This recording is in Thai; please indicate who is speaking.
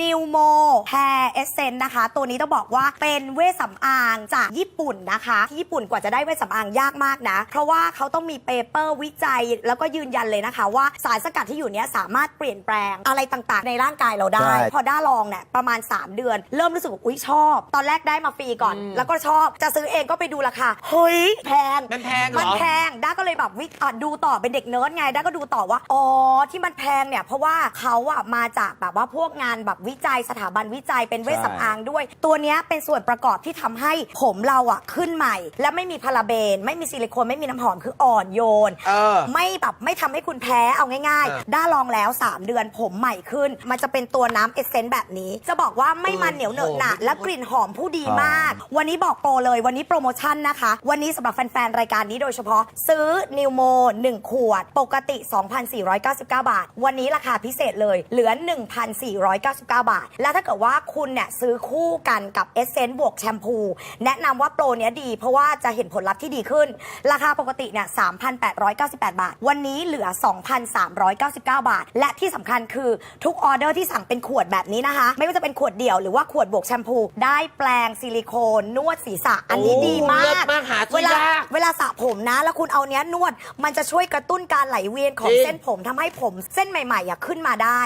Speaker 1: New Mo Hair Essence นะคะ ตัวนี้ต้องบอกว่าเป็นเวชสำอางจากญี่ปุ่นนะคะที่ญี่ปุ่นกว่าจะได้เวชสำอางยากมากนะ เพราะว่าเขาต้องมีเปเปอร์วิจัย แล้วก็ยืนยันเลยนะคะ ว่าสารสกัดที่อยู่เนี้ยสามารถเปลี่ยนแปลงอะไรต่างๆ ในร่างกายเราได้
Speaker 2: ใช่
Speaker 1: พอได้ลองเนี่ยประมาณ 3 เดือน เริ่มรู้สึกว่าอุ้ยชอบ ตอนแรกได้มาฟรีก่อน แล้วก็ชอบจะซื้อเองก็ไปดูราคาเฮ้ยแพง
Speaker 3: มันแพงเหรอ
Speaker 1: มันแพงด้าก็เลย แบบวิอะดูต่อเป็นเด็กเนิร์ดไงด้าก็ดูต่อว่าอ๋อที่มันแพงเนี่ยเพราะว่าเขาอะมาจากแบบว่าพวกงานแบบวิจัยสถาบันวิจัยเป็นเวชสำอางด้วย ตัวเนี้ยเป็นส่วนประกอบที่ทำให้ผมเราอะขึ้นใหม่ และไม่มีพาราเบน ไม่มีซิลิโคนไม่มีน้ำหอมคืออ่อนโยน
Speaker 3: เออ
Speaker 1: ไม่แบบไม่ทำให้คุณแพ้เอาง่าย
Speaker 3: เออ
Speaker 1: ๆด้าลองแล้ว 3 เดือนผมใหม่ขึ้น มันจะเป็นตัวน้ำเอเซนต์แบบนี้ จะบอกว่าไม่มันเหนียวเหนอะหนะ
Speaker 3: โอ้โห
Speaker 1: และกลิ่นหอมผู้ดี
Speaker 2: หอม
Speaker 1: มาก วันนี้บอกโปรเลยวันนี้โปรโมชั่นนะคะ วันนี้สำหรับแฟน ๆ รายการนี้โดยเฉพาะ ซื้อนิวโม 1 ขวด ปกติ 2,499 บาท วันนี้ราคาพิเศษเลย เหลือ 1,499 บาท แล้วถ้าเกิดว่าคุณเนี่ยซื้อคู่กันกับเอสเซนต์บวกแชมพู แนะนำว่าโปรเนี้ยดี เพราะว่าจะเห็นผลลัพธ์ที่ดีขึ้น ราคาปกติเนี่ย 3,898 บาท วันนี้เหลือ 2,399 บาท และที่สำคัญคือทุกออเดอร์ที่สั่งเป็นขวดแบบนี้นะคะ ไม่ว่าจะเป็นขวดเดี่ยวหรือว่าขวดบวกแชมพู ได้แปลงซิลิโคนนวดศีรษะอันนี้ดีมาก ลาสระผมนะ แล้วคุณเอาเนี้ยนวด มันจะช่วยกระตุ้นการไหลเวียนของ
Speaker 3: จริง
Speaker 1: เส้นผมทำให้ผม เส้นใหม่ๆอะขึ้นมาได้